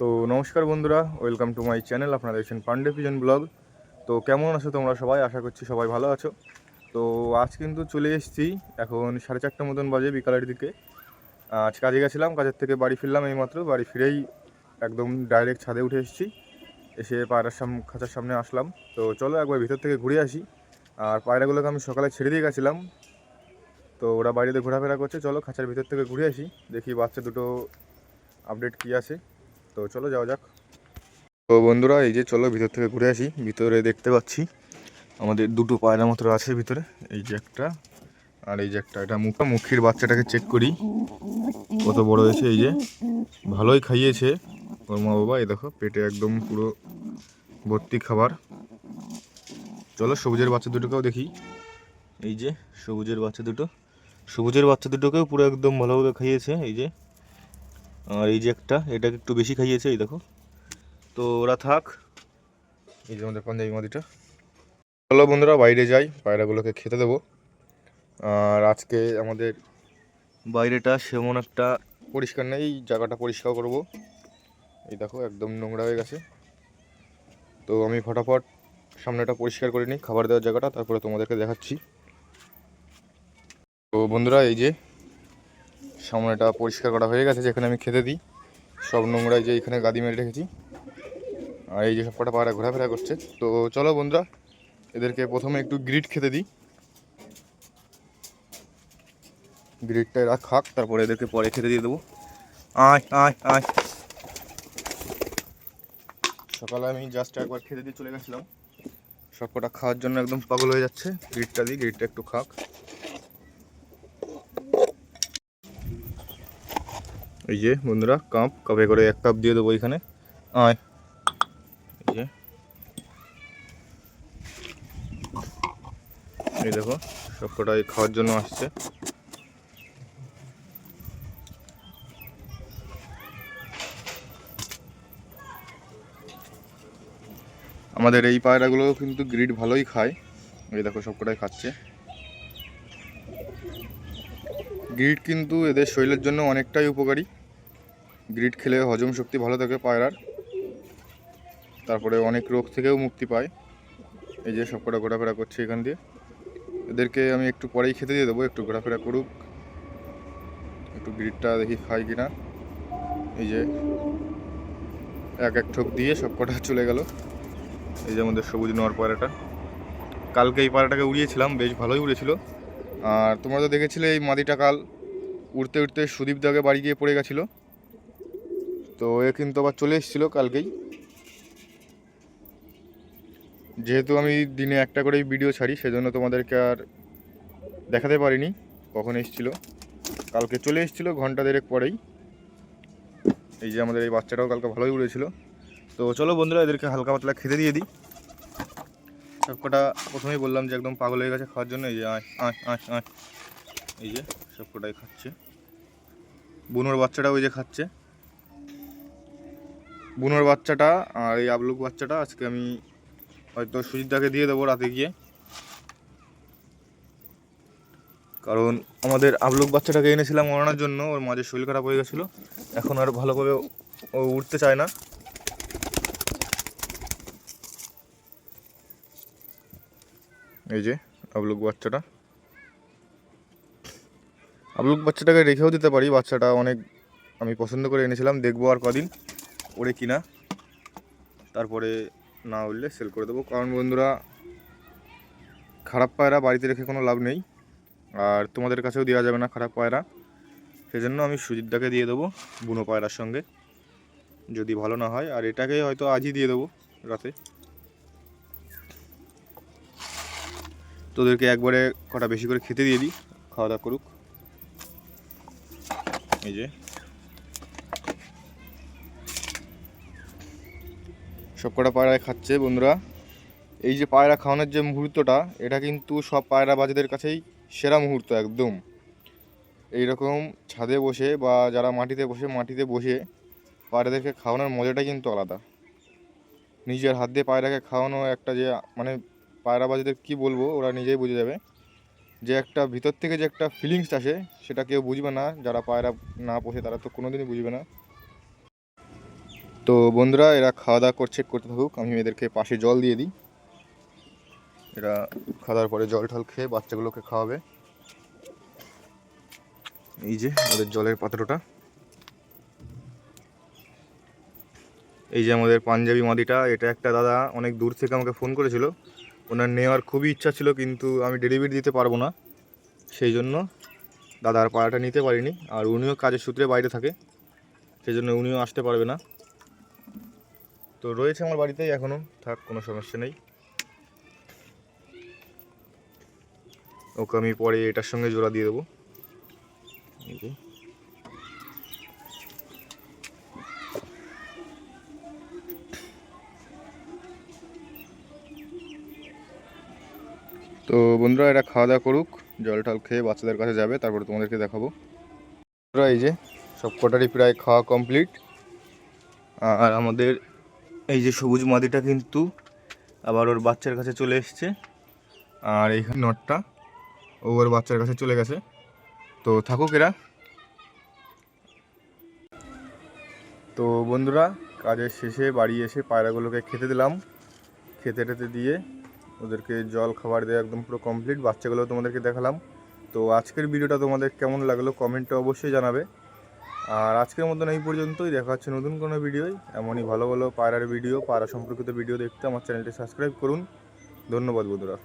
তো নমস্কার বন্ধুরা ওয়েলকাম টু মাই চ্যানেল আপনারা দেখছেন পান্ডে পিজন ব্লগ তো কেমন আছো তোমরা সবাই? আশা করছি সবাই ভালো আছো। তো আজ কিন্তু চলে এসেছি এখন সাড়ে চারটে মতন বাজে বিকালের দিকে। আজ কাজে গেছিলাম, কাজের থেকে বাড়ি ফিরলাম এইমাত্র, বাড়ি ফিরেই একদম ডাইরেক্ট ছাদে উঠে এসেছি। এসে পায়রার সাম, খাঁচার সামনে আসলাম। তো চলো একবার ভিতর থেকে ঘুরে আসি। আর পায়রাগুলোকে আমি সকালে ছেড়ে দিয়ে গেছিলাম। তো ওরা বাইরেতে ঘোরাফেরা করছে। চলো খাঁচার ভিতর থেকে ঘুরে আসি। দেখি বাচ্চা দুটো আপডেট কী আছে। তো চলো যাওয়া যাক। তো বন্ধুরা, এই যে চলো ভিতর থেকে ঘুরে আসি। ভিতরে দেখতে পাচ্ছি আমাদের দুটো পায়রা মতো আছে ভিতরে। এই যে একটা আর এই যে একটা, এটা মুখ, মুখির বাচ্চাটাকে চেক করি। কত বড় হয়েছে, এই যে। ভালোই খাইয়েছে। ওর মা বাবা, এই দেখো, পেটে একদম পুরো ভর্তি খাবার। চলো সবুজের বাচ্চা দুটোকেও দেখি। এই যে সবুজের বাচ্চা দুটো। সবুজের বাচ্চা দুটোকেও পুরো একদম ভালোভাবে খাইয়েছে, এই যে। আর এই যে একটা, এটাকে একটু বেশি খাইয়েছে, এই দেখো। তো ওরা থাক। এই যে আমাদের পাঞ্জাবি মাদিটা। চলো বন্ধুরা, বাইরে যাই, পায়রাগুলোকে খেতে দেবো। আর আজকে আমাদের বাইরেটা সেমন একটা পরিষ্কার নেই, এই জায়গাটা পরিষ্কার করব। এই দেখো, একদম নোংরা হয়ে গেছে। তো আমি ফটাফট সামনেটা পরিষ্কার করে নিই, খাবার দেওয়ার জায়গাটা, তারপরে তোমাদেরকে দেখাচ্ছি। তো বন্ধুরা, এই যে সামনেটা পরিষ্কার করা হয়ে গেছে, যেখানে আমি খেতে দিই। সব নোংরা যে এখানে গাদি মেরে রেখেছি। আর এই যে সব কটা পায়রা ঘোরাফেরা করছে। তো চলো বন্ধুরা, এদেরকে প্রথমে একটু গ্রিট খেতে দিই। গ্রিটটা এরা খাক, তারপরে এদেরকে পরে খেতে দিয়ে দেবো। আয় আয় আয়। সকালে আমি জাস্ট একবার খেতে দিয়ে চলে গেছিলাম। সব কটা খাওয়ার জন্য একদম পাগল হয়ে যাচ্ছে। গ্রিটটা দিই, গ্রিটটা একটু খাক। এই যে বন্ধুরা কাপ কাপে করে এক কাপ দিয়ে দেবো এখানে। আয়। এই যে। এই দেখো, সব কটাই খাওয়ার জন্য আসছে। আমাদের এই পায়রাগুলো কিন্তু গ্রিড ভালোই খায়। এই দেখো, সব কটাই খাচ্ছে। গ্রিড কিন্তু এদের শরীরের জন্য অনেকটাই উপকারী। গ্রিড খেলে হজম শক্তি ভালো থাকে পায়রার। তারপরে অনেক রোগ থেকেও মুক্তি পায়। এই যে সব কটা ঘোরাফেরা করছে এখান দিয়ে। এদেরকে আমি একটু পরেই খেতে দিয়ে দেবো, একটু ঘোরাফেরা করুক। একটু গ্রিডটা দেখি খাই কিনা। এই যে এক এক ঠোক দিয়ে সব কটা চলে গেল। এই যে আমাদের সবুজ নোয়ার পায়রাটা। কালকে এই পায়রাটাকে উড়িয়েছিলাম, বেশ ভালোই উড়েছিল। আর তোমরা তো দেখেছিলে এই মাদিটা কাল উড়তে উড়তে সুদীপ দাকে বাড়ি গিয়ে পড়ে গেছিল। তো এ কিন্তু আবার চলে এসেছিল কালকেই। যেহেতু আমি দিনে একটা করেই ভিডিও ছাড়ি, সেজন্য তোমাদেরকে আর দেখাতে পারিনি কখন এসেছিল। কালকে চলে এসেছিল ঘণ্টা দেড়েক পরেই। এই যে আমাদের এই বাচ্চাটাও কালকে ভালোই উড়েছিল। তো চলো বন্ধুরা, এদেরকে হালকা পাতলা খেতে দিয়ে দিই। সবকটা প্রথমেই বললাম যে একদম পাগল হয়ে গেছে খাওয়ার জন্য। এই যে আয় আয় আয় আয়। এই যে সবকটাই খাচ্ছে। বুনোর বাচ্চাটা ওই যে খাচ্ছে। বুনোর বাচ্চাটা আর এই আবলুক বাচ্চাটা আজকে আমি হয়তো সুজিতদাকে দিয়ে দেবো রাতে গিয়ে। কারণ আমাদের আবলুক বাচ্চাটাকে এনেছিলাম ওড়ানোর জন্য, ওর মাঝে শরীর খারাপ হয়ে গেছিল। এখন আর ভালোভাবে ও উঠতে চায় না। এই যে আবলুক বাচ্চাটা। আবলুক বাচ্চাটাকে রেখেও দিতে পারি, বাচ্চাটা অনেক আমি পছন্দ করে এনেছিলাম, দেখব আর কদিন। ওরে কিনা। তারপরে না উঠলে সেল করে দেবো। কারণ বন্ধুরা, খারাপ পায়রা বাড়িতে রেখে কোনো লাভ নেই। আর তোমাদের কাছেও দেওয়া যাবে না খারাপ পায়রা। সেজন্য আমি সুজিতদাকে দিয়ে দেবো বুনো পায়রার সঙ্গে। যদি ভালো না হয়, আর এটাকে হয়তো আজই দিয়ে দেবো রাতে। তোদেরকে একবারে কটা বেশি করে খেতে দিয়ে দিই। খাওয়া দাওয়া করুক। এই যে। সব কটা পায়রায় খাচ্ছে বন্ধুরা। এই যে পায়রা খাওয়ানোর যে মুহূর্তটা, এটা কিন্তু সব পায়রা বাজেদের কাছেই সেরা মুহূর্ত একদম। এই রকম ছাদে বসে বা যারা মাটিতে বসে মাটিতে বসে পায়রাদেরকে খাওয়ানোর মজাটাই কিন্তু আলাদা। নিজের হাত দিয়ে পায়রাকে খাওয়ানো একটা যে মানে পায়রা বাজেদের কী বলব, ওরা নিজেই বুঝে যাবে। যে একটা ভিতর থেকে যে একটা ফিলিংস আসে, সেটা কেউ বুঝবে না। যারা পায়রা না পোষে, তারা তো কোনোদিনই বুঝবে না। তো বন্ধুরা, এরা খাওয়া দাওয়া করছে, করতে থাকুক। আমি এদেরকে পাশে জল দিয়ে দিই। এরা খাওয়া দাওয়ার পরে জল ঠল খেয়ে বাচ্চাগুলোকে খাওয়াবে। এই যে, ওদের জলের পাত্রটা। এই যে আমাদের পাঞ্জাবি মাদিটা, এটা একটা দাদা অনেক দূর থেকে আমাকে ফোন করেছিল। ওনার নেওয়ার খুবই ইচ্ছা ছিল, কিন্তু আমি ডেলিভারি দিতে পারব না। সেই জন্য দাদার পাড়াটা নিতে পারিনি, আর উনিও কাজের সূত্রে বাইরে থাকে। সেই জন্য উনিও আসতে পারবে না। তো রয়েছে আমার বাড়িতেই এখনও থাক, কোনো সমস্যা নেই। ওকে আমি পরে এটার সঙ্গে জোড়া দিয়ে দেবো। তো বন্ধুরা এটা খাওয়া দাওয়া করুক, জল টল খেয়ে বাচ্চাদের কাছে যাবে, তারপরে তোমাদেরকে দেখাবো। এই যে সব কটারই প্রায় খাওয়া কমপ্লিট। আর আমাদের এই যে সবুজ মাদিটা কিন্তু আবার ওর বাচ্চার কাছে চলে এসছে। আর এইখানে নটটা, ও ওর বাচ্চার কাছে চলে গেছে। তো থাকুক এরা। তো বন্ধুরা, কাজের শেষে বাড়ি এসে পায়রাগুলোকে খেতে দিলাম। খেতে টেতে দিয়ে ওদেরকে জল, খাবার দিয়ে একদম পুরো কমপ্লিট বাচ্চাগুলো তোমাদেরকে দেখালাম। তো আজকের ভিডিওটা তোমাদের কেমন লাগল কমেন্টে অবশ্যই জানাবে। আর আজকের মতন এই পর্যন্তই। দেখা হচ্ছে নতুন কোনো ভিডিওই এমনই ভালো ভালো পায়রার ভিডিও, পায়রা সম্পর্কিত ভিডিও দেখতে আমার চ্যানেলটি সাবস্ক্রাইব করুন। ধন্যবাদ বন্ধুরা।